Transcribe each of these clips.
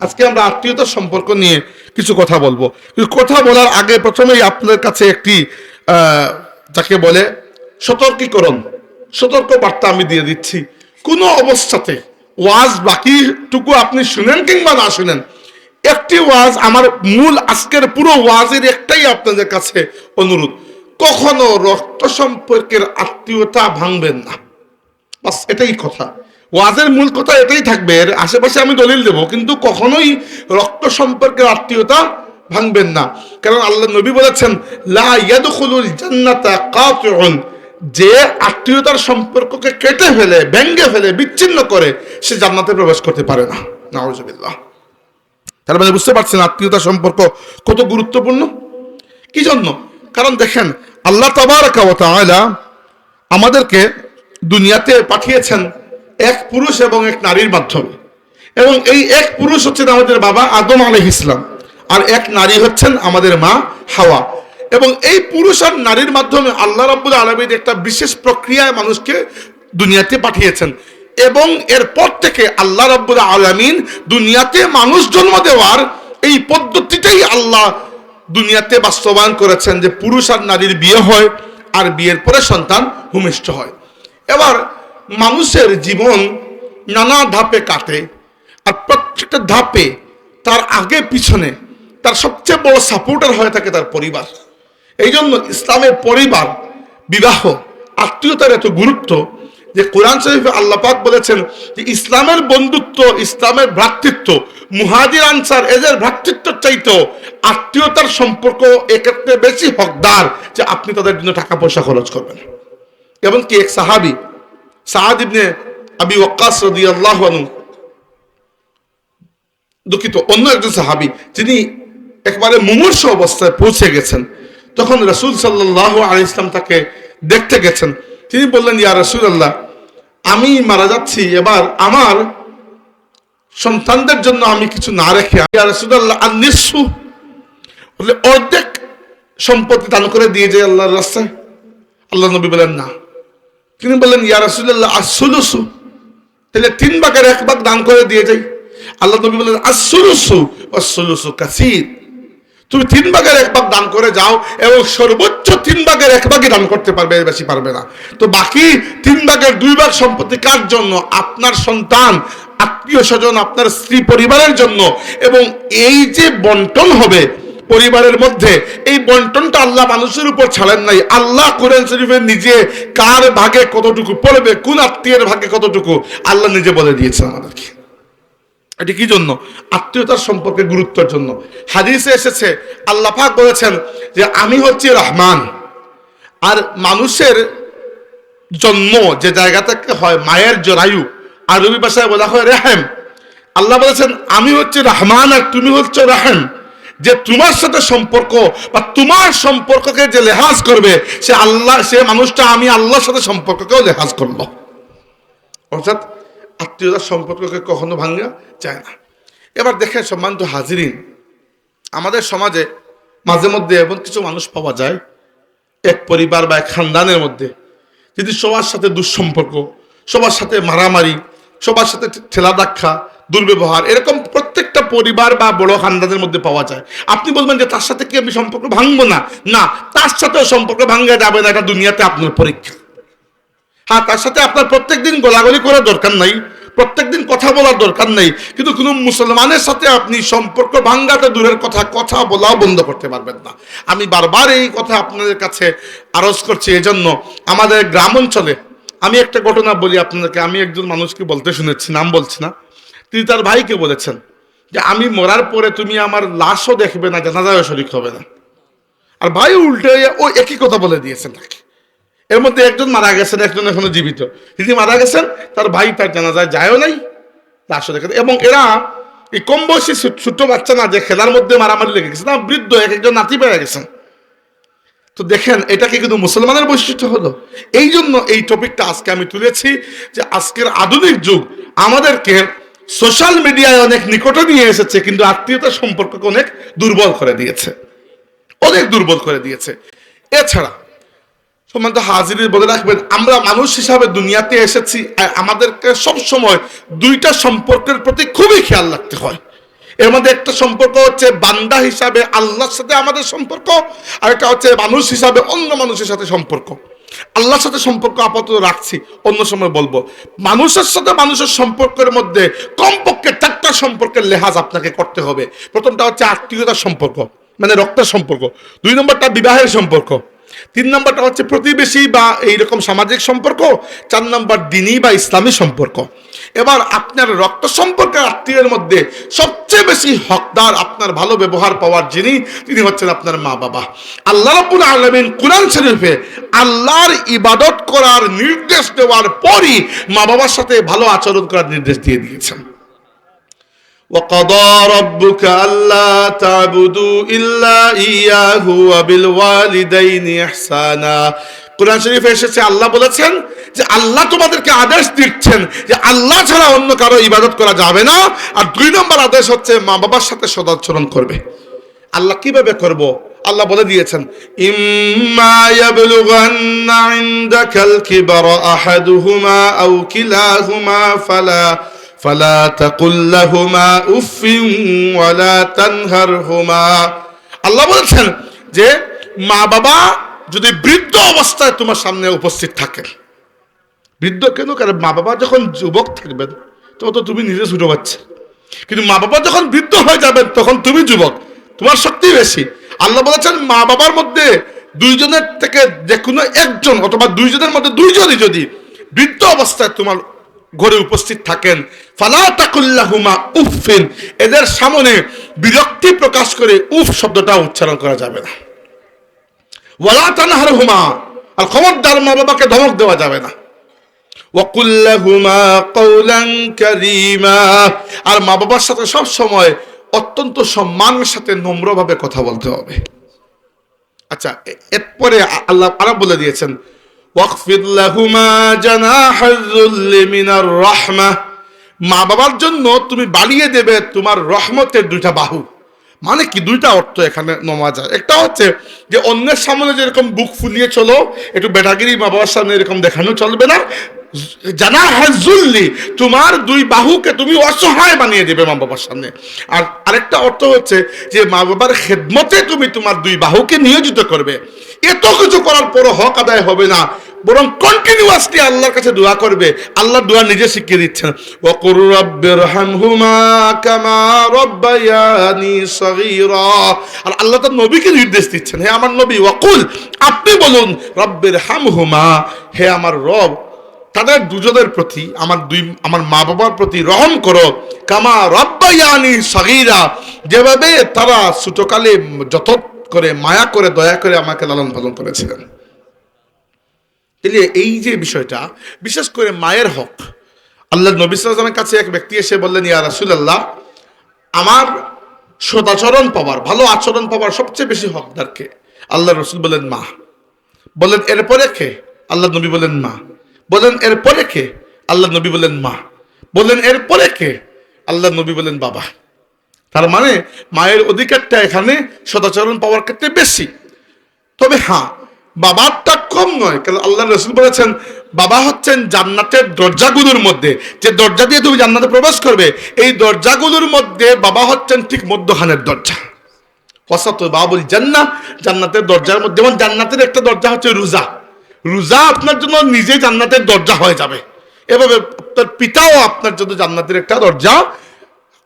আজকে আমরা আত্মীয়তার সম্পর্ক নিয়ে কিছু কথা বলব। কথা বলার আগে প্রথমেই আপনাদের কাছে একটি যাকে বলে সতর্কীকরণ। সতর্ক বার্তা আমি দিয়ে দিচ্ছি। কোনো অবস্থাতে ওয়াজ বাকিটুকু আপনি শুনেন কিংবা না শুনেন, একটি ওয়াজ আমার মূল আজকের পুরো ওয়াজের একটাই আপনাদের কাছে অনুরোধ। কখনো রক্ত সম্পর্কের আত্মীয়তা ভাঙবেন না। বাস এটাই কথা। ওয়াজের মূল কথা এটাই থাকবে, এর আশেপাশে আমি দলিল দেব, কিন্তু কখনোই রক্ত সম্পর্কের আত্মীয়তা ভাঙবেন না। কারণ আল্লাহ নবী বলেছেন, লা জান্নাতা যে আত্মীয়তার সম্পর্ককে কেটে ফেলে ভেঙ্গে ফেলে, বিচ্ছিন্ন করে, সে জান্নাতে প্রবেশ করতে পারে না। নাউজুবিল্লাহ তার মানে বুঝতে পারছেন আত্মীয়তা সম্পর্ক কত গুরুত্বপূর্ণ? কি জন্য? কারণ দেখেন, আল্লাহ তাবারাকা ওয়া তাআলা আমাদেরকে দুনিয়াতে পাঠিয়েছেন। এক পুরুষ এবং এক নারীর মাধ্যমে। এবং এই এক পুরুষ হচ্ছেন আমাদের বাবা আদম আলহ ইসলাম আর এক নারী হচ্ছেন আমাদের মা হাওয়া। এবং এই পুরুষ আর নারীর মাধ্যমে আল্লাহ রাব্বুল আলমীর একটা বিশেষ প্রক্রিয়ায় মানুষকে দুনিয়াতে পাঠিয়েছেন। এবং এরপর থেকে আল্লাহ রাব্বুল আলমিন দুনিয়াতে মানুষ জন্ম দেওয়ার এই পদ্ধতিটাই আল্লাহ দুনিয়াতে বাস্তবায়ন করেছেন যে পুরুষ আর নারীর বিয়ে হয়, আর বিয়ের পরে সন্তান ভূমিষ্ঠ হয়। এবার মানুষের জীবন নানা ধাপে কাটে আর প্রত্যেকটা ধাপে তার আগে পিছনে তার সবচেয়ে বড় সাপোর্টার হয়ে থাকে তার পরিবার। এই জন্য ইসলামের পরিবার, বিবাহ, আত্মীয়তার এত গুরুত্ব যে কোরআন শরীফে আল্লাহ পাক বলেছেন যে ইসলামের বন্ধুত্ব, ইসলামের ভ্রাতৃত্ব, মুহাজির আনসার, এদের ভ্রাতৃত্ব চাইতো আত্মীয়তার সম্পর্ক এক্ষেত্রে বেশি হকদার যে আপনি তাদের জন্য টাকা পয়সা খরচ করবেন। এমনকি এক সাহাবি আবি আনহু। দুঃখিত, অন্য একজন সাহাবি, তিনি একবারে মুমূর্ষ অবস্থায় পৌঁছে গেছেন। তখন রসুল সাল্লাহ আলি ইসলাম তাকে দেখতে গেছেন। তিনি বললেন, ইয়া রসুল আল্লাহ আমি মারা যাচ্ছি, এবার আমার সন্তানদের জন্য আমি কিছু না রেখে ইয়া রসুল আল্লাহ আর নিঃসু বলে, অর্ধেক সম্পত্তি দান করে দিয়ে যায় আল্লাহর রাস্তায়। আল্লাহ নবী বলেন, না। তিনি বললেন, ইয়া রসুল্লাহ আসুলুসু তাহলে তিন ভাগের এক ভাগ দান করে দিয়ে যাই। আল্লাহ নবী বললেন আসুলুসু আসুলুসু কাসির। তুমি তিন ভাগের এক ভাগ দান করে যাও এবং সর্বোচ্চ তিন ভাগের এক ভাগই দান করতে পারবে বেশি পারবে না। তো বাকি তিন ভাগের দুই ভাগ সম্পত্তি কার জন্য? আপনার সন্তান, আত্মীয় স্বজন, আপনার স্ত্রী পরিবারের জন্য। এবং এই যে বন্টন হবে পরিবারের মধ্যে এই বন্টনটা আল্লাহ মানুষের উপর ছাড়েন নাই। আল্লাহ কোরআন শরীফের নিজে কার ভাগে কতটুকু পড়বে, কোন আত্মীয়ের ভাগে কতটুকু, আল্লাহ নিজে বলে দিয়েছেন আমাদেরকে। এটি কি জন্য? আত্মীয়তার সম্পর্কে গুরুত্বের জন্য। হাদিসে এসেছে, আল্লাহ পাক বলেছেন যে, আমি হচ্ছি রহমান। আর মানুষের জন্ম যে জায়গা থেকে হয় মায়ের জরায়ু, আরবি ভাষায় বলা হয় রেহেম। আল্লাহ বলেছেন, আমি হচ্ছে রহমান আর তুমি হচ্ছে রাহেম। যে তোমার সাথে সম্পর্ক বা তোমার সম্পর্ককে যে লেহাজ করবে, সে আল্লাহ সে মানুষটা আমি আল্লাহর সাথে সম্পর্ককেও লেহাজ করল অর্থাৎ আত্মীয়তার সম্পর্ককে কখনো ভাঙ্গা যায় না। এবার দেখেন সম্মানিত হাজিরিন, আমাদের সমাজে মাঝে মধ্যে এমন কিছু মানুষ পাওয়া যায়, এক পরিবার বা এক খানদানের মধ্যে, যদি সবার সাথে দুঃসম্পর্ক, সবার সাথে মারামারি, সবার সাথে ঠেলা দাক্ষা দুর্ব্যবহার, এরকম প্রত্যেকটা পরিবার বা বড় খানদানের মধ্যে পাওয়া যায়। আপনি বলবেন যে তার সাথে কি আমি সম্পর্ক ভাঙবো না? না, তার সাথেও সম্পর্ক ভাঙ্গা যাবে না, এটা দুনিয়াতে আপনার পরীক্ষা। হ্যাঁ তার সাথে আপনার প্রত্যেকদিন গোলাগুলি করার দরকার নাই প্রত্যেক দিন কথা বলার দরকার নেই, কিন্তু কোনো মুসলমানের সাথে আপনি সম্পর্ক ভাঙ্গাটা দূরের কথা কথা বলাও বন্ধ করতে পারবেন না। আমি বারবার এই কথা আপনাদের কাছে আরজ করছি, এজন্য আমাদের গ্রাম অঞ্চলে, আমি একটা ঘটনা বলি আপনাদেরকে, আমি একজন মানুষকে বলতে শুনেছি, নাম বলছি না। তিনি তার ভাইকে বলেছেন যে, আমি মরার পরে তুমি আমার লাশও দেখবে না, জানাজাও শরিক হবে না। আর ভাই উল্টে ও একই কথা বলে দিয়েছেন তাকে। এর মধ্যে একজন মারা গেছেন, একজন এখনও জীবিত। তিনি মারা গেছেন, তার ভাই তার জানাজায় যায়ও নাই, লাশও দেখে এবং এরা এই কম বয়সী ছোট্ট বাচ্চা না, যে খেলার মধ্যে মারামারি লেগে গেছে, না, বৃদ্ধ এক একজন নাতি পেয়ে গেছেন। তো দেখেন এটাকে কিন্তু মুসলমানের বৈশিষ্ট্য হলো? এই জন্য এই টপিকটা আজকে আমি তুলেছি যে, আজকের আধুনিক যুগ আমাদেরকে সোশ্যাল মিডিয়ায় অনেক নিকটে নিয়ে এসেছে, কিন্তু আত্মীয়তার সম্পর্ককে অনেক দুর্বল করে দিয়েছে। অনেক দুর্বল করে দিয়েছে। এছাড়া, সম্মানিত হাজির বলে রাখবেন, আমরা মানুষ হিসাবে দুনিয়াতে এসেছি, আর আমাদেরকে সব সময় দুইটা সম্পর্কের প্রতি খুবই খেয়াল রাখতে হয়। এর মধ্যে একটা সম্পর্ক হচ্ছে বান্দা হিসাবে আল্লাহর সাথে আমাদের সম্পর্ক, আর একটা হচ্ছে মানুষ হিসাবে অন্য মানুষের সাথে সম্পর্ক। আল্লাহর সাথে সম্পর্ক আপাতত রাখছি, অন্য সময় বলব। মানুষের সাথে মানুষের সম্পর্কের মধ্যে কমপক্ষে চারটা সম্পর্কের লেহাজ আপনাকে করতে হবে। প্রথমটা হচ্ছে আত্মীয়তার সম্পর্ক মানে রক্তের সম্পর্ক। দুই নম্বরটা বিবাহের সম্পর্ক। তিন নম্বরটা হচ্ছে প্রতিবেশী বা এইরকম সামাজিক সম্পর্ক। চার নম্বর দিনী বা ইসলামী সম্পর্ক। এবার আপনার রক্ত সম্পর্কের আত্মীয়ের মধ্যে সবচেয়ে বেশি হকদার আপনার ভালো ব্যবহার পাওয়ার যিনি তিনি হচ্ছেন আপনার মা বাবা আল্লাহ রাব্বুল আলামিন কুরআন শরীফে আল্লাহর ইবাদত করার নির্দেশ দেওয়ার পরই মা বাবার সাথে ভালো আচরণ করার নির্দেশ দিয়ে দিয়েছেন وقضى ربك ألا تعبدوا إلا إياه وبالوالدين إحسانا কোরআন শরীফ এসেছে, আল্লাহ বলেছেন যে আল্লাহ তোমাদেরকে আদেশ দিচ্ছেন যে আল্লাহ ছাড়া অন্য কারও ইবাদত করা যাবে না। আর দুই নম্বর আদেশ হচ্ছে মা বাবার সাথে সদাচরণ করবে। আল্লাহ কীভাবে করব? আল্লাহ বলে দিয়েছেন, ইম্মা ইয়াবলুগান্না ইনদাকাল কিবারা আহাদুহুমা আও কিলাহুমা ফালা ফালা তাকুল লাহুমা উফিন ওয়ালা তানহারহুমা। আল্লাহ বলেছেন যে মা বাবা যদি বৃদ্ধ অবস্থায় তোমার সামনে উপস্থিত থাকেন, বৃদ্ধ কেন? কারণ মা বাবা যখন যুবক থাকবেন, তখন তো তুমি নিজে ছোট বাচ্চা। কিন্তু মা বাবা যখন বৃদ্ধ হয়ে যাবেন, তখন তুমি যুবক। তোমার শক্তি বেশি। আল্লাহ বলেছেন মা বাবার মধ্যে দুইজনের থেকে যে কোনো একজন অথবা দুইজনের মধ্যে দুইজনই যদি বৃদ্ধ অবস্থায় তোমার ঘরে উপস্থিত থাকেন, ফালা তাকুল্লাহুমা উফিন এদের সামনে বিরক্তি প্রকাশ করে উফ শব্দটা উচ্চারণ করা যাবে না। ওয়ালা তানহার হুমা আর খবরদার মা বাবাকে ধমক দেওয়া যাবে না। ওয়াকুল্লাহুমা কৌলান কারীমা। আর মা বাবার সাথে সব সময় অত্যন্ত সম্মানের সাথে নম্রভাবে কথা বলতে হবে। আচ্ছা এরপরে আল্লাহ আরও বলে দিয়েছেন ওয়াকফিদ লাহুমা রাহমা। মা বাবার জন্য তুমি বাড়িয়ে দেবে তোমার রহমতের দুইটা বাহু। মানে কি? দুইটা অর্থ এখানে নমা যায় একটা হচ্ছে যে অন্যের সামনে যেরকম বুক ফুলিয়ে চলো, একটু বেটাগিরি মা বাবার সামনে এরকম দেখানো চলবে না। জানা হাজুল্লি তোমার দুই বাহুকে তুমি অসহায় বানিয়ে দেবে মা বাবার সামনে। আর আরেকটা অর্থ হচ্ছে যে মা বাবার খেদমতে তুমি তোমার দুই বাহুকে নিয়োজিত করবে। এত কিছু করার পরও হক আদায় হবে না। বরং কন্টিনিউয়াসলি আল্লাহর কাছে দোয়া করবে। আল্লাহ দোয়া নিজে শিখিয়ে দিচ্ছেন। ওয়াকুর রাব্বির হামহুমা কামা রাব্বায়ানি সগীরা। আর আল্লাহ তার নবীকে নির্দেশ দিচ্ছেন, হে আমার নবী, ওয়াকুল, আপনি বলুন রব্বির হামহুমা হে আমার রব তাদের দুজনের প্রতি, আমার দুই, আমার মা বাবার প্রতি রহম করো। কামা রব্বায়ানি সগীরা, যেভাবে তারা ছোটকালে যত করে মায়া করে, দয়া করে আমাকে লালন পালন করেছিলেন। তাহলে এই যে বিষয়টা, বিশেষ করে মায়ের হক, আল্লাহ নবী কাছে এক ব্যক্তি এসে বললেন, ইয়া রাসূলুল্লাহ, আমার সদাচরণ পাওয়ার, ভালো আচরণ পাওয়ার সবচেয়ে বেশি হকদারকে আল্লাহ রসুল বলেন মা। বলেন এরপরে কে? আল্লাহ নবী বলেন মা। বলেন, এরপরে কে? আল্লাহ নবী বলেন, মা। বলেন, এরপরে কে? আল্লাহ নবী বলেন, বাবা। তার মানে মায়ের অধিকারটা এখানে সদাচরণ পাওয়ার ক্ষেত্রে বেশি। তবে হ্যাঁ বাবারটা কম নয়, কারণ আল্লাহ রসুল বলেছেন, বাবা হচ্ছেন জান্নাতের দরজাগুলোর মধ্যে। যে দরজা দিয়ে তুমি জান্নাতে প্রবেশ করবে, এই দরজাগুলোর মধ্যে বাবা হচ্ছেন ঠিক মধ্যখানের দরজা। ওয়াসাত বাবুল জান্না জান্নাতের দরজার মধ্যে। যেমন জান্নাতের একটা দরজা হচ্ছে রোজা। রোজা আপনার জন্য নিজে জান্নাতের দরজা হয়ে যাবে। এভাবে আপনার পিতাও আপনার জন্য জান্নাতের একটা দরজা।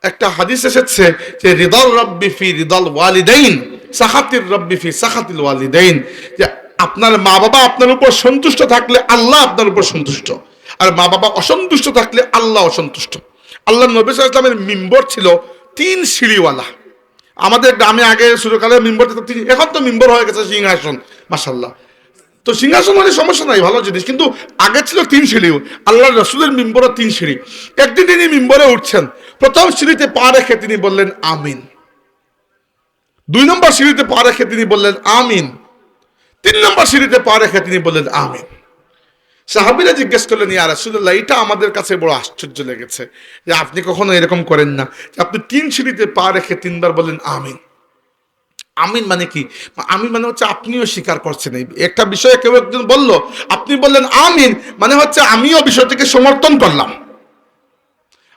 একটা হাদিস এসেছে যে, রিদল রব্বি ফি রিদল ওয়ালিদাইন, সাহাতির রব্বি ফি সাহাতিল ওয়ালিদাইন। যে, আপনার মা বাবা আপনার উপর সন্তুষ্ট থাকলে আল্লাহ আপনার উপর সন্তুষ্ট। আর মা বাবা অসন্তুষ্ট থাকলে আল্লাহ অসন্তুষ্ট। আল্লাহ নবী ইসলামের মিম্বর ছিল তিন সিঁড়িওয়ালা। আমাদের গ্রামে আগে শুরুকালে মিম্বর থাকতো তিন- এখন তো মিম্বর হয়ে গেছে সিংহাসন মাসাল্লাহ তো সিংহাসন মানে সমস্যা নাই, ভালো জিনিস। কিন্তু আগে ছিল তিন সিঁড়ি। আল্লাহ রসুলের মিম্বরও তিন সিঁড়ি। একদিন তিনি মিম্বরে উঠছেন। প্রথম সিঁড়িতে পা রেখে তিনি বললেন, আমিন। দুই নম্বর সিঁড়িতে পা রেখে তিনি বললেন, আমিন। তিন নম্বর সিঁড়িতে পা রেখে তিনি বললেন, আমিন। সাহাবিরা জিজ্ঞেস করলেন, ইয়া রাসূলুল্লাহ, এটা আমাদের কাছে বড় আশ্চর্য লেগেছে যে আপনি কখনো এরকম করেন না। আপনি তিন সিঁড়িতে পা রেখে তিনবার বললেন, আমিন। আমিন মানে কি? আমিন মানে হচ্ছে আপনিও স্বীকার করছেন। একটা বিষয়ে কেউ একজন বলল, আপনি বললেন আমিন মানে হচ্ছে আমিও বিষয়টিকে সমর্থন করলাম।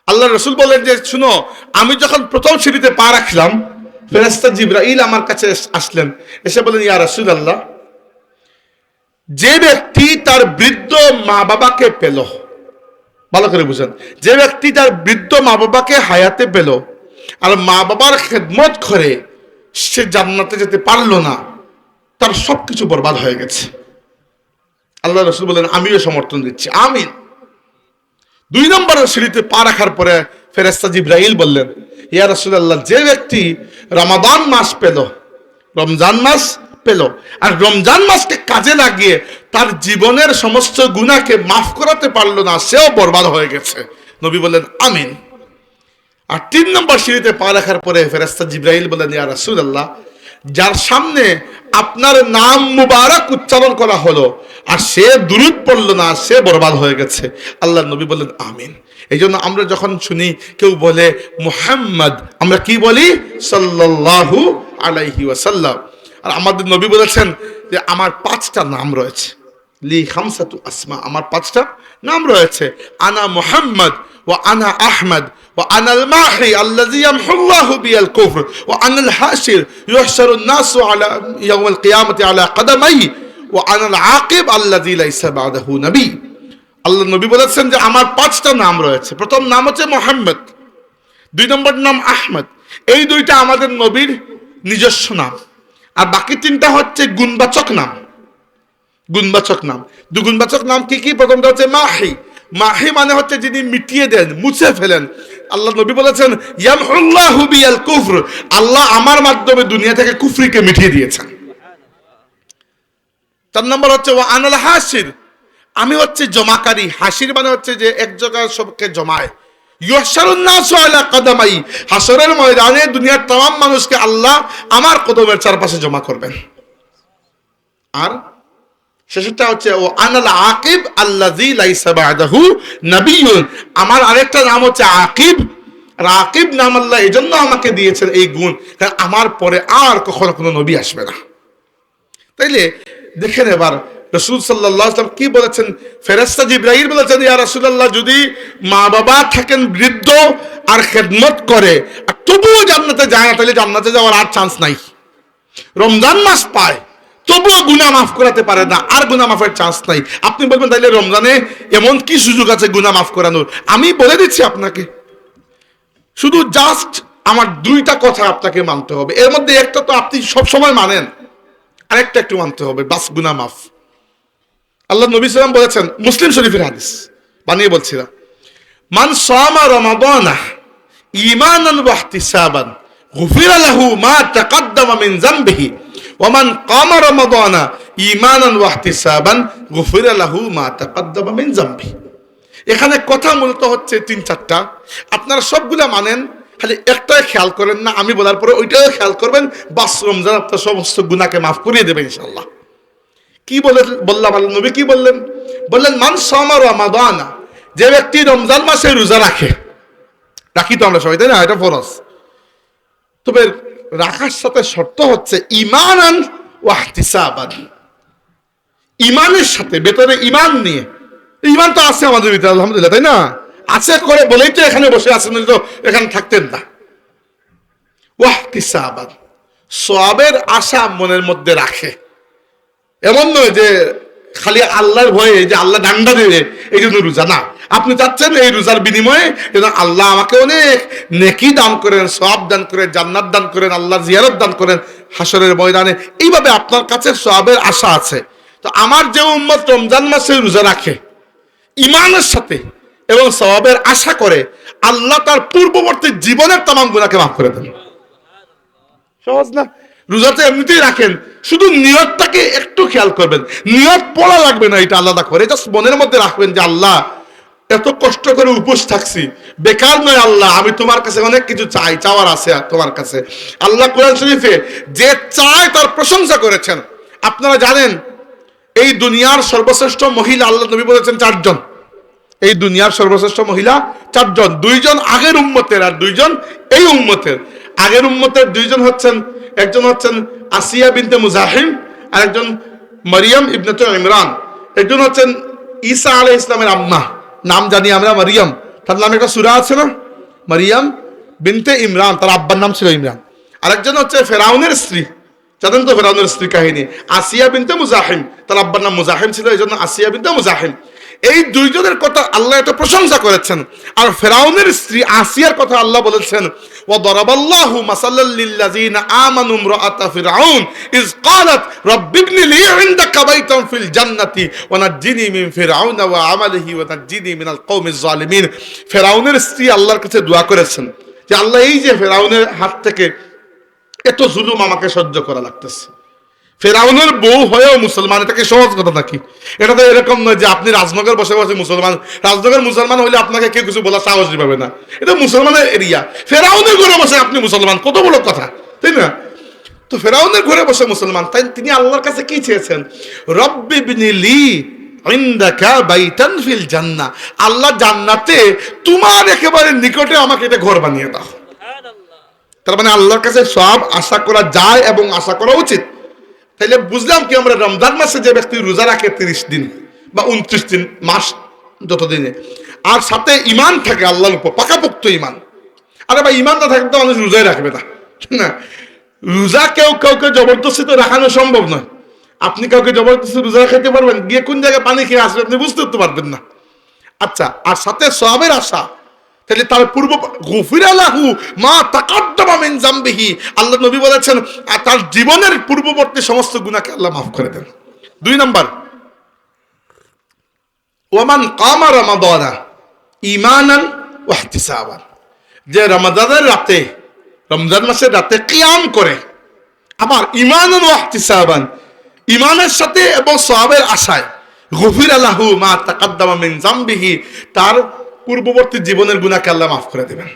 আল্লাহ রসুল বলেন যে, শুনো, আমি যখন প্রথম সিঁড়িতে পা রাখলাম ফেরেস্তা জিব্রাইল আমার কাছে আসলেন। এসে বলেন ইয়া রসুল আল্লাহ যে ব্যক্তি তার বৃদ্ধ মা বাবাকে পেল। ভালো করে বুঝেন। যে ব্যক্তি তার বৃদ্ধ মা বাবাকে হায়াতে পেল, আর মা বাবার খেদমত করে সে জান্নাতে যেতে পারল না, তার সব কিছু বরবাদ হয়ে গেছে। আল্লাহ রসুল বলেন, আমিও সমর্থন দিচ্ছি। আমিন। দুই নম্বরের সিঁড়িতে পা রাখার পরে ফেরেস্তা জিব্রাইল বললেন, ইয়া রসুল্লাহ যে ব্যক্তি রমাদান মাস পেল, রমজান মাস পেল, আর রমজান মাসকে কাজে লাগিয়ে তার জীবনের সমস্ত গুণাকে মাফ করাতে পারল না, সেও বরবাদ হয়ে গেছে। নবী বললেন, আমিন। আর তিন নম্বর সিঁড়িতে পা রাখার পরে ফেরেস্তা জিব্রাইল বলেন ইয়া রাসূলুল্লাহ, যার সামনে আপনার নাম মুবারক উচ্চারণ করা হলো আর সে দুরুদ পড়ল না সে বরবাদ হয়ে গেছে। আল্লাহ নবী বলেন আমিন। এই জন্য আমরা যখন শুনি, কেউ বলে, মুহাম্মদ আমরা কি বলি? সাল্লাল্লাহু আলাইহি ওয়াসাল্লাম। আর আমাদের নবী বলেছেন যে, আমার পাঁচটা নাম রয়েছে। লি খামসাতু আসমা আমার পাঁচটা নাম রয়েছে। আনা মুহাম্মদ ওয়া আনা আহমদ وأنا الماحي الذي يمحو الله بي الكفر وأنا الحاشر يحشر الناس على يوم القيامة على قدمي وأنا العاقب الذي ليس بعده نبي আল্লাহ নবী বলেছেন যে আমার পাঁচটা নাম রয়েছে প্রথম নাম হচ্ছে মোহাম্মদ দুই নম্বর নাম আহমদ এই দুইটা আমাদের নবীর নিজস্ব নাম আর বাকি তিনটা হচ্ছে গুণবাচক নাম গুণবাচক নাম দুগুণবাচক নাম কি কি প্রথমটা হচ্ছে মাহি মাহি মানে হচ্ছে যিনি মিটিয়ে দেন, মুছে ফেলেন। আল্লাহ নবী বলেছেন কুফর। আল্লাহ আমার মাধ্যমে দুনিয়া থেকে কুফরিকে মিটিয়ে দিয়েছেন। চার নম্বর হচ্ছে ও আনাল হাসির। আমি হচ্ছে জমাকারী। হাসির মানে হচ্ছে যে এক জায়গায় সবকে জমায়। হাসরের ময়দানে দুনিয়ার তাম মানুষকে আল্লাহ আমার কদমের চারপাশে জমা করবেন। আর শেষটা হচ্ছে, ও আনাল আকিব আল্লাযী লাইসা বাদাহু নাবিয়্যুন আমার আরেকটা নাম হচ্ছে আকিব। আর আকিব নাম আল্লাহ এই জন্য আমাকে দিয়েছেন এই গুণ, কারণ আমার পরে আর কখনো কোনো নবী আসবে না। তাইলে দেখেন এবার রসুল সাল্লাহ আসলাম কি বলেছেন? ফেরেস্তা জিব্রাহিম বলেছেন, ইয়া রসুল্লাহ যদি মা বাবা থাকেন বৃদ্ধ আর খেদমত করে, আর তবুও জান্নাতে যায় না তাহলে জান্নাতে যাওয়ার আর চান্স নাই। রমজান মাস পায় তবুও গুনা মাফ করাতে পারে না, আর গুনা মাফের চান্স নাই। আপনি বলবেন, তাইলে রমজানে এমন কি সুযোগ আছে গুনা মাফ করানোর? আমি বলে দিচ্ছি আপনাকে, শুধু জাস্ট আমার দুইটা কথা আপনাকে মানতে হবে। এর মধ্যে একটা তো আপনি সব সময় মানেন, আরেকটা একটু মানতে হবে, বাস গুনা মাফ। আল্লাহ নবী সালাম বলেছেন, মুসলিম শরীফের হাদিস বানিয়ে বলছিলাম, মান সামা রমাদানা ঈমানান ওয়া ইহতিসাবান, গুফিরা লাহু মা তাকাদ্দামা মিন যামবিহি ওয়া মান কামা রমাদানা ঈমানান ওয়া ইহতিসাবান গুফিরা লাহু মা তাকাদ্দামা মিন যামবিহি এখানে কথা মূলত হচ্ছে তিন চারটা। আপনারা সবগুলা মানেন, খালি একটাই খেয়াল করেন না, আমি বলার পরে ওইটাও খেয়াল করবেন, বাস রমজান আপনার সমস্ত গুনাকে মাফ করিয়ে দেবেন ইনশাল্লাহ কি বলে বললাম আল্লাহ নবী কি বললেন? বললেন, মান সমা রমাদানা, যে ব্যক্তি রমজান মাসে রোজা রাখে। রাখি তো আমরা সবাই, তাই না? এটা ফরজ। তবে রাখার সাথে শর্ত হচ্ছে ইমানান ওয়াহতিসাবান ইমানের সাথে, ভেতরে ইমান নিয়ে। ইমান তো আছে আমাদের ভিতরে, আলহামদুলিল্লাহ, তাই না? আছে করে বলেই তো এখানে বসে আছেন তো এখানে থাকতেন না। ওয়াহ কিসাবাদ সবের আশা মনের মধ্যে রাখে। এমন নয় যে খালি আল্লাহর ভয়ে, যে আল্লাহ ডান্ডা দেবে এই জন্য রোজা না। আপনি চাচ্ছেন এই রোজার বিনিময়ে যেন আল্লাহ আমাকে অনেক নেকি দান করেন সব দান করেন, জান্নাত দান করেন আল্লাহর জিয়ারত দান করেন হাসরের ময়দানে। এইভাবে আপনার কাছে সবের আশা আছে। তো আমার যে উম্মত রমজান মাসে রোজা রাখে ইমানের সাথে এবং সবাবের আশা করে, আল্লাহ তার পূর্ববর্তী জীবনের তামাম গুণাকে মাফ করে দেন। সহজ না? রোজাতে এমনিতেই রাখেন, শুধু নিয়তটাকে একটু খেয়াল করবেন। নিয়ত পড়া লাগবে না, এটা আলাদা করে। জাস্ট মনের মধ্যে রাখবেন যে আল্লাহ এত কষ্ট করে উপোস থাকছি। বেকার নয় আল্লাহ, আমি তোমার কাছে অনেক কিছু চাই, চাওয়ার আছে তোমার কাছে। আল্লাহ কোরআন শরীফে যে চায় তার প্রশংসা করেছেন। আপনারা জানেন, এই দুনিয়ার সর্বশ্রেষ্ঠ মহিলা, আল্লাহ নবী বলেছেন চারজন। এই দুনিয়ার সর্বশ্রেষ্ঠ মহিলা চারজন। দুইজন আগের উম্মতের আর দুইজন এই উম্মতের। আগের উম্মতের দুইজন হচ্ছেন, একজন হচ্ছেন আসিয়া বিনতে মুজাহিম আর একজন মরিয়ম ইবনাত ইমরান। একজন হচ্ছেন ঈসা আলাই ইসলামের আম্মা। নাম জানি আমরা, মারিয়াম। তার নামে একটা সুরা আছে না? মারিয়াম বিনতে ইমরান, তার আব্বার নাম ছিল ইমরান। আরেকজন হচ্ছে ফেরাউনের স্ত্রী। জানেন তো ফেরাউনের স্ত্রী কাহিনী? আসিয়া বিনতে মুজাহিম, তার আব্বার নাম মুজাহিম ছিল এই জন্য আসিয়া বিনতে মুজাহিম। এই দুইজনের কথা আল্লাহ এটা প্রশংসা করেছেন। আর ফেরাউনের স্ত্রী আসিয়ার কথা আল্লাহ বলেছেন, ওয়া দরাবাল্লাহু মাসাল্লাল লিল্লাযিনা আমানু ইমরাআতা ফিরআউন, is ক্বালাত, Rabbi Ibni Li ইনদাকা বাইতান feel জান্নাতি, ওয়া নাজ্জিনি মিন ফিরআউন ওয়া আমালিহি, ওয়া নাজ্জিনি মিনাল কওমিজ জালিমিন ফেরাউনের স্ত্রী আল্লাহর কাছে দোয়া করেছেন যে, আল্লাহ, এই যে ফেরাউনের হাত থেকে এত জুলুম আমাকে সহ্য করা লাগতেছে। ফেরাউনের বউ হয়েও মুসলমান, এটাকে সহজ কথা নাকি? এটা তো এরকম নয় যে আপনি রাজনগর বসে বসে মুসলমান। রাজনগর মুসলমান হলে আপনাকে কেউ কিছু বলার সাহস পাবে না। এটা মুসলমানের এরিয়া। ফেরাউনের ঘরে বসে আপনি মুসলমান, কত বড় কথা, তাই না? তো ফেরাউনের ঘরে বসে মুসলমান, তাই তিনি আল্লাহর কাছে কি চেয়েছেন? রব্বি বিনিলি ইন্দাকা বাইতান ফিল জান্নাহ। আল্লাহ জান্নাতে তোমার একেবারে নিকটে আমাকে এটা ঘর বানিয়ে দাও। তার মানে আল্লাহর কাছে সব আশা করা যায় এবং আশা করা উচিত। তাইলে বুঝলাম কি আমরা রমজান মাসে যে ব্যক্তি রোজা রাখে তিরিশ দিন বা উনত্রিশ দিন, মাস যত দিনে আর সাথে ইমান থাকে আল্লাহর উপর, পাকাপোক্ত ইমান আরে ভাই ইমান না থাকলে তো মানুষ রোজাই রাখবে না। না, রোজা কেউ কাউকে জবরদস্তি তো রাখানো সম্ভব নয়। আপনি কাউকে জবরদস্তি রোজা রাখাইতে পারবেন, গিয়ে কোন জায়গায় পানি খেয়ে আসবে আপনি বুঝতে পারবেন না। আচ্ছা আর সাথে সবের আশা তাহলে তার পূর্ব গফিরালাহু মা তাকাদ্দামা মিন জামবিহি। আল্লাহ নবী বলেছেন, আর তার জীবনের পূর্ববর্তী সমস্ত গুনাহকে আল্লাহ মাফ করে দেন। দুই নাম্বার ওমান কামা রমাদানা ইমানান ওয়াহতিসাবান যে রমাদানের রাতে, রমজান মাসের রাতে কিয়াম করে, আবার ইমানান ওয়াহতিসাবান ইমানের সাথে এবং সওয়াবের আশায় গফির আলাহু মা তাকাদ্দামা মিন জামবিহি, তার পূর্ববর্তী জীবনের গুণাকে আল্লাহ মাফ করে দেবেন।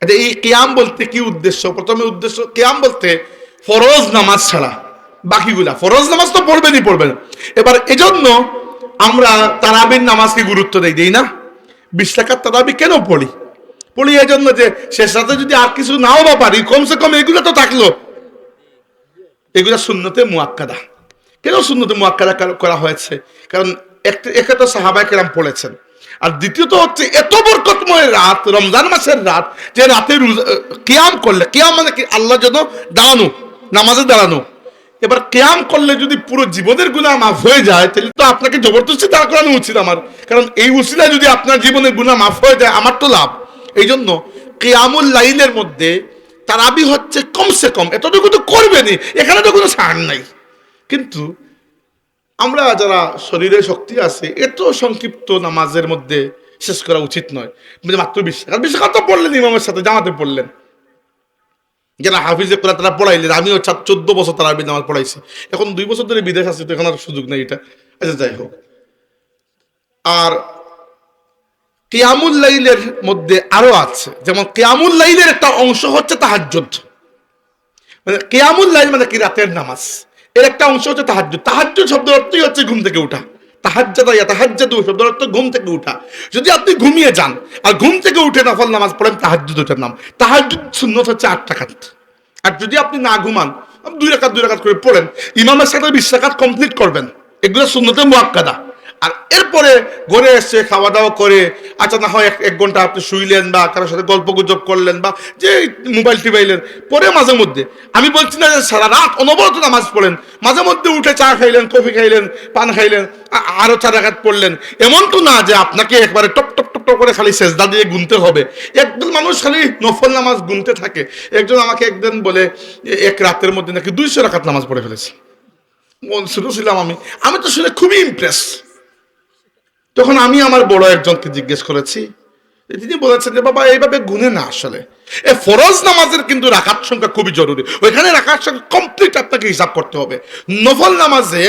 এটা এই কিয়াম বলতে কি উদ্দেশ্য? প্রথমে উদ্দেশ্য, কিয়াম বলতে ফরজ নামাজ ছাড়া বাকিগুলা। ফরজ নামাজ তো পড়বেনই পড়বেন। এবার এজন্য আমরা তারাবির নামাজকে গুরুত্ব দেই দেই না? বিশ টাকার তারাবি কেন পড়ি? পড়ি এই জন্য যে শেষ রাতে যদি আর কিছু নাও বা পারি, কমসে কম এগুলো তো থাকল। এগুলো শূন্যতে মুয়াক্কাদা। কেন শূন্যতে মুয়াক্কাদা করা হয়েছে? কারণ একটা সাহাবাই কেরাম পড়েছেন। আর দ্বিতীয়ত হচ্ছে এত বরকতময় রাত, রমজান মাসের রাত, যে রাতে কেয়াম করলে, কেয়াম মানে কি? আল্লাহ যেন দাঁড়ানো, নামাজে দাঁড়ানো। এবার কেয়াম করলে যদি পুরো জীবনের গুণা মাফ হয়ে যায়, তাহলে তো আপনাকে জবরদস্তি দাঁড় করানো উচিত আমার। কারণ এই উচিলায় যদি আপনার জীবনের গুণা মাফ হয়ে যায়, আমার তো লাভ। এই জন্য কেয়ামুল লাইনের মধ্যে তারাবি হচ্ছে কমসে কম, এতটুকু তো করবেনই, এখানে তো কোনো ছাড় নাই। কিন্তু আমরা যারা শরীরে শক্তি আছে, এত সংক্ষিপ্ত নামাজের মধ্যে শেষ করা উচিত নয়। মাত্র বিশ টাকা বিশ টাকা তো পড়লেন ইমামের সাথে, জামাতে পড়লেন। যারা হাফিজে করে তারা পড়াইলেন, আমিও চোদ্দ বছর তারা আরবি নামাজ পড়াইছি। এখন দুই বছর ধরে বিদেশ আছে, তো এখন আর সুযোগ নেই এটা। আচ্ছা যাই হোক। আর কিয়ামুল লাইলের মধ্যে আরও আছে। যেমন কিয়ামুল লাইলের একটা অংশ হচ্ছে তাহাজ্জুদ। মানে কেয়ামুল লাইল মানে কি? রাতের নামাজ। এর একটা অংশ হচ্ছে তাহাজ্য তাহাজ্য শব্দ অর্থই হচ্ছে ঘুম থেকে ওঠা তাহাজ্জাদাইয়া তাহাজ্জাদু শব্দের অর্থ ঘুম থেকে ওঠা যদি আপনি ঘুমিয়ে যান আর ঘুম থেকে উঠে নফল নামাজ পড়েন, তাহাজ্জুদ ওটার নাম। তাহাজ্জুদ সুন্নত হচ্ছে আট টাকাত আর যদি আপনি না ঘুমান, দুই রাকাত দুই রাকাত করে পড়েন, ইমামের সাথে বিশ কমপ্লিট করবেন। এগুলো সুন্নতে মুয়াক্কাদা। আর এরপরে ঘরে এসে খাওয়া দাওয়া করে আচ্ছা না হয় এক- ঘণ্টা আপনি শুইলেন বা কারোর সাথে গল্প গুজব করলেন বা যে মোবাইল টিপাইলেন পরে মাঝে মধ্যে, আমি বলছি না যে সারা রাত অনবরত নামাজ পড়েন, মাঝে মধ্যে উঠে চা খাইলেন, কফি খাইলেন, পান খাইলেন আরও আরও চার রাখাত পড়লেন, এমন তো না যে আপনাকে একবারে টপ টপ টপ টপ করে খালি সেজদা দিয়ে গুনতে হবে। একজন মানুষ খালি নফল নামাজ গুনতে থাকে। একজন আমাকে একদিন বলে এক রাতের মধ্যে নাকি দুইশো রাখাত নামাজ পড়ে ফেলেছে। শুনেছিলাম আমি আমি তো শুনে খুবই ইমপ্রেস তখন আমি আমার বড় একজনকে জিজ্ঞেস করেছি তিনি বলেছেন যে, বাবা, এইভাবে গুনে না আসলে। এ ফরজ নামাজের কিন্তু রাখার সংখ্যা খুবই জরুরি। ওইখানে রাখার সংখ্যা কমপ্লিট আপনাকে হিসাব করতে হবে। নফল নামাজে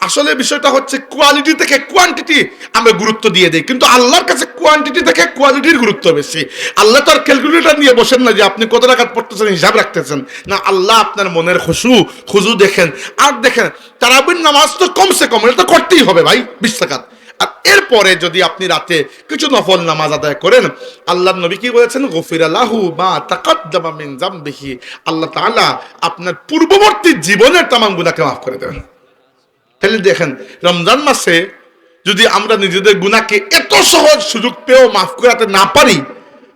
আসলে বিষয়টা হচ্ছে কোয়ালিটি থেকে কোয়ান্টিটি আমরা গুরুত্ব দিয়ে দিই। কিন্তু আল্লাহর কাছে কোয়ান্টিটি থেকে কোয়ালিটির গুরুত্ব বেশি। আল্লাহ তো আর ক্যালকুলেটর নিয়ে বসেন না যে, আপনি কত টাকা পড়তেছেন, হিসাব রাখতেছেন। না, আল্লাহ আপনার মনের খুশু, খুজু দেখেন, আর দেখেন, তারাবির নামাজ তো কমসে কম, এটা তো করতেই হবে ভাই, বিশ টাকা আর এরপরে যদি আপনি রাতে কিছু নফল নামাজ আদায় করেন আল্লাহ নবী কি বলেছেন? গফির আল্লাহু মা তাকাদ্দামা মিন আল্লাহ তাআলা আপনার পূর্ববর্তী জীবনের তামাম গুনাহকে মাফ করে দেবেন তাহলে দেখেন, রমজান মাসে যদি আমরা নিজেদের গুণাকে এত সহজ সুযোগ পেয়েও মাফ করাতে না পারি,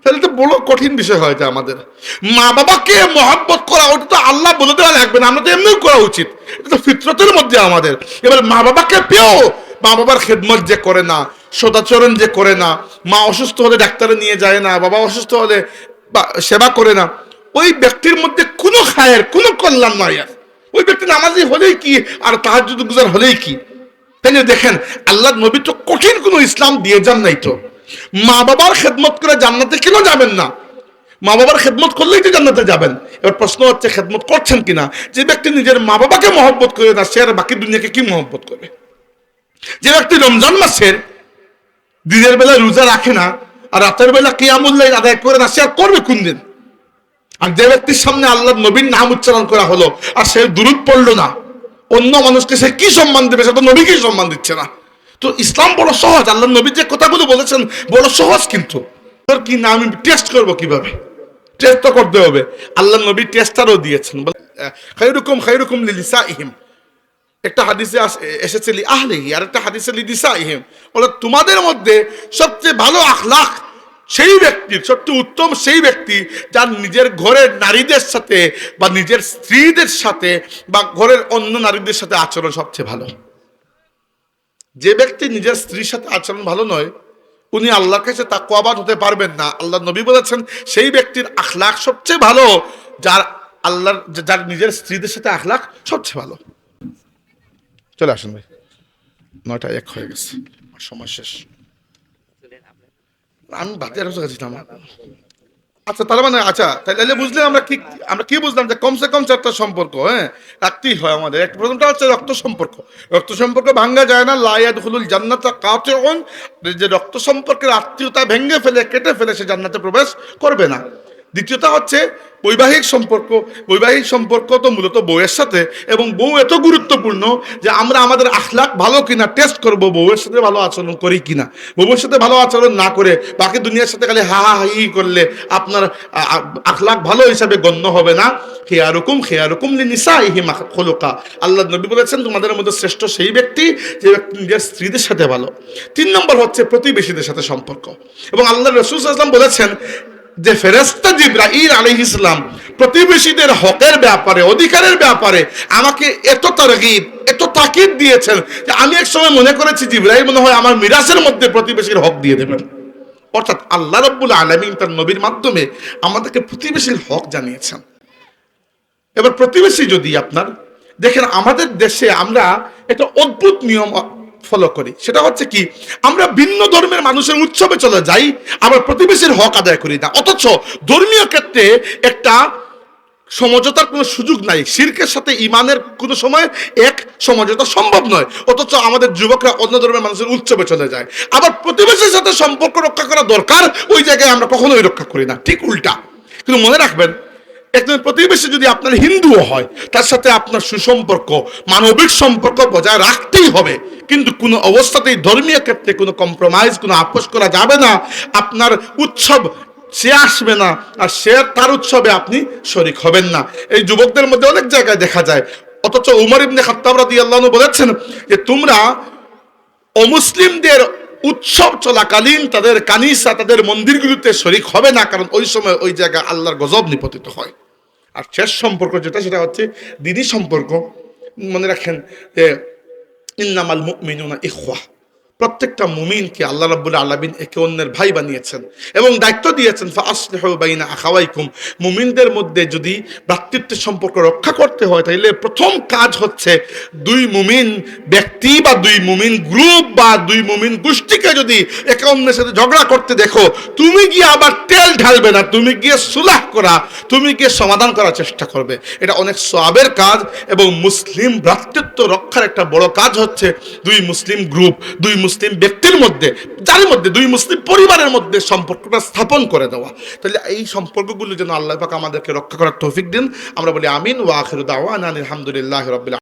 তাহলে তো বড় কঠিন বিষয় হয়ে যায় আমাদের। মা বাবাকে মহাব্বত করা, ওটা তো আল্লাহ বলে দেওয়া লাগবে না আমরা তো এমনিও করা উচিত। এটা তো ফিতরতের মধ্যে আমাদের। এবার মা বাবাকে পেয়েও মা বাবার খেদমত যে করে না, সদাচরণ যে করে না, মা অসুস্থ হলে ডাক্তারে নিয়ে যায় না, বাবা অসুস্থ হলে সেবা করে না, ওই ব্যক্তির মধ্যে কোনো খায়ের, কোনো কল্যাণ নয় আর। ওই ব্যক্তি নামাজি হলেই কি, আর তাহার যদি গুজার হলেই কি? তাই দেখেন আল্লাহ নবী তো কঠিন কোনো ইসলাম দিয়ে যান নাই তো। মা বাবার খেদমত করে জান্নাতে কেন যাবেন না? মা বাবার খেদমত করলেই তো জান্নাতে যাবেন। এবার প্রশ্ন হচ্ছে, খেদমত করছেন কিনা? যে ব্যক্তি নিজের মা বাবাকে মহব্বত করে না, সে আর বাকি দুনিয়াকে কি মহব্বত করবে যে ব্যক্তি রমজান মাসের দিনের বেলা রোজা রাখে না, আর রাতের বেলা কিয়ামুল্লাহ আদায় করে না, সে আর করবে কোন দিন? আর যে ব্যক্তির সামনে আল্লাহ নবীর নাম উচ্চারণ করা হলো, আর সে দূরত পড়ল না, অন্য মানুষকে সে কি সম্মান দেবে? সে তো নবীকেই সম্মান দিচ্ছে না। তো ইসলাম বড় সহজ আল্লাহ নবীর যে কথাগুলো বলেছেন, বড় সহজ কিন্তু। তোর কি না, আমি টেস্ট করব কীভাবে? টেস্ট তো করতে হবে। আল্লাহ নবী টেস্টারও দিয়েছেন। খাইরুকুম খাইরুকুম লিলিসা ইহিম একটা হাদিসে এসেছে লি আহলিহি, আর একটা হাদিসে লি দিসা ইহিম বলে, তোমাদের মধ্যে সবচেয়ে ভালো আখলাখ সেই ব্যক্তির সবচেয়ে উত্তম সেই ব্যক্তি যার নিজের ঘরের নারীদের সাথে বা নিজের স্ত্রীদের সাথে বা ঘরের অন্য নারীদের সাথে আচরণ সবচেয়ে ভালো। যে ব্যক্তি নিজের স্ত্রীর সাথে আচরণ ভালো নয়, উনি আল্লাহর কাছে তাকুয়াবাদ হতে পারবেন না। আল্লাহ নবী বলেছেন, সেই ব্যক্তির আখলাখ সবচেয়ে ভালো, যার আল্লাহর, যার নিজের স্ত্রীদের সাথে আখলাখ সবচেয়ে ভালো। চলে আসুন ভাই। নয়টা এক হয়ে গেছে। সময় শেষ। আমি কাছে আমার। আচ্ছা তার মানে আচ্ছা তাহলে বুঝলে আমরা কি আমরা কি বুঝলাম যে কমসে কম চারটা সম্পর্ক হ্যাঁ? রাখতেই হয় আমাদের। একটা প্রথমটা হচ্ছে রক্ত সম্পর্ক। রক্ত সম্পর্ক ভাঙ্গা যায় না। লায়াত হুলুল জান্নাতা কাতে যে রক্ত সম্পর্কের আত্মীয়তা ভেঙে ফেলে, কেটে ফেলে সে জান্নাতে প্রবেশ করবে না। দ্বিতীয়টা হচ্ছে বৈবাহিক সম্পর্ক। বৈবাহিক সম্পর্ক তো মূলত বউয়ের সাথে এবং বউ এত গুরুত্বপূর্ণ যে আমরা আমাদের আখলাখ ভালো কিনা টেস্ট করব বউয়ের সাথে ভালো আচরণ করি কিনা। বউয়ের সাথে ভালো আচরণ না করে বাকি দুনিয়ার সাথে খালি হা হা, হি করলে আপনার আখলাখ ভালো হিসাবে গণ্য হবে না। খেয়ারুকুম খেয়ারুকুম নিসা ইহি খোলকা। আল্লাহ নবী বলেছেন, তোমাদের মধ্যে শ্রেষ্ঠ সেই ব্যক্তি যে ব্যক্তি নিজের স্ত্রীদের সাথে ভালো। তিন নম্বর হচ্ছে প্রতিবেশীদের সাথে সম্পর্ক। এবং আল্লাহ রসুল আসলাম বলেছেন যে ফেরেস্তা জিব্রাহিল আলী ইসলাম প্রতিবেশীদের হকের ব্যাপারে, অধিকারের ব্যাপারে আমাকে এত তরগিব, এত তাকিদ দিয়েছেন যে আমি এক সময় মনে করেছি জিব্রাহিম মনে হয় আমার মিরাসের মধ্যে প্রতিবেশীর হক দিয়ে দেবেন। অর্থাৎ আল্লাহ রব্বুল আলমিন তার নবীর মাধ্যমে আমাদেরকে প্রতিবেশীর হক জানিয়েছেন। এবার প্রতিবেশী যদি আপনার, দেখেন আমাদের দেশে আমরা একটা অদ্ভুত নিয়ম ফলো করি। সেটা হচ্ছে কি, আমরা ভিন্ন ধর্মের মানুষের উৎসবে চলে যাই আবার প্রতিবেশীর হক আদায় করি না। অথচ ধর্মীয় ক্ষেত্রে একটা সমঝোতার কোনো সুযোগ নাই। শিরকের সাথে ইমানের কোনো সময় এক সমঝোতা সম্ভব নয়। অথচ আমাদের যুবকরা অন্য ধর্মের মানুষের উৎসবে চলে যায়। আবার প্রতিবেশীর সাথে সম্পর্ক রক্ষা করা দরকার, ওই জায়গায় আমরা কখনোই রক্ষা করি না। ঠিক উল্টা। কিন্তু মনে রাখবেন একজন প্রতিবেশী যদি আপনার হিন্দুও হয়, তার সাথে আপনার সুসম্পর্ক, মানবিক সম্পর্ক বজায় রাখতেই হবে। কিন্তু কোনো অবস্থাতেই ধর্মীয় ক্ষেত্রে কোনো কম্প্রোমাইজ কোনো আপোষ করা যাবে না। আপনার উৎসব, সে আসবে না, আর সে তার উৎসবে আপনি শরিক হবেন না। এই যুবকদের মধ্যে অনেক জায়গায় দেখা যায়। অথচ উমর ইবনে খাত্তাব রাদিয়াল্লাহু আনহু বলেছেন যে, তোমরা অমুসলিমদের উৎসব চলাকালীন তাদের কানিসা, তাদের মন্দিরগুলিতে শরিক হবে না, কারণ ওই সময় ওই জায়গায় আল্লাহর গজব নিপতিত হয়। আর শেষ সম্পর্ক যেটা সেটা হচ্ছে দিদি সম্পর্ক। মনে রাখেন যে ইন্নামাল মুমিনুনা ইখওয়া। প্রত্যেকটা মুমিনকে আল্লাহ রাব্বুল আলামিন একে অন্যের ভাই বানিয়েছেন এবং দায়িত্ব দিয়েছেন বাইনা আখাওয়াইকুম। মুমিনদের মধ্যে যদি ভ্রাতৃত্বের সম্পর্ক রক্ষা করতে হয় তাহলে প্রথম কাজ হচ্ছে দুই মুমিন ব্যক্তি বা দুই মুমিন গ্রুপ বা দুই মুমিন গোষ্ঠীকে যদি একে অন্যের সাথে ঝগড়া করতে দেখো, তুমি গিয়ে আবার তেল ঢালবে না, তুমি গিয়ে সুলাহ করা, তুমি গিয়ে সমাধান করার চেষ্টা করবে। এটা অনেক সবের কাজ এবং মুসলিম ভ্রাতৃত্ব রক্ষার একটা বড় কাজ হচ্ছে দুই মুসলিম গ্রুপ, দুই মুসলিম ব্যক্তির মধ্যে, যার মধ্যে, দুই মুসলিম পরিবারের মধ্যে সম্পর্কটা স্থাপন করে দেওয়া। তাহলে এই সম্পর্কগুলো যেন আল্লাহ পাক আমাদেরকে রক্ষা করার তৌফিক দিন। আমরা বলি আমিন ওয়া আখিরু দাওয়ানা আলহামদুলিল্লাহ রাব্বিল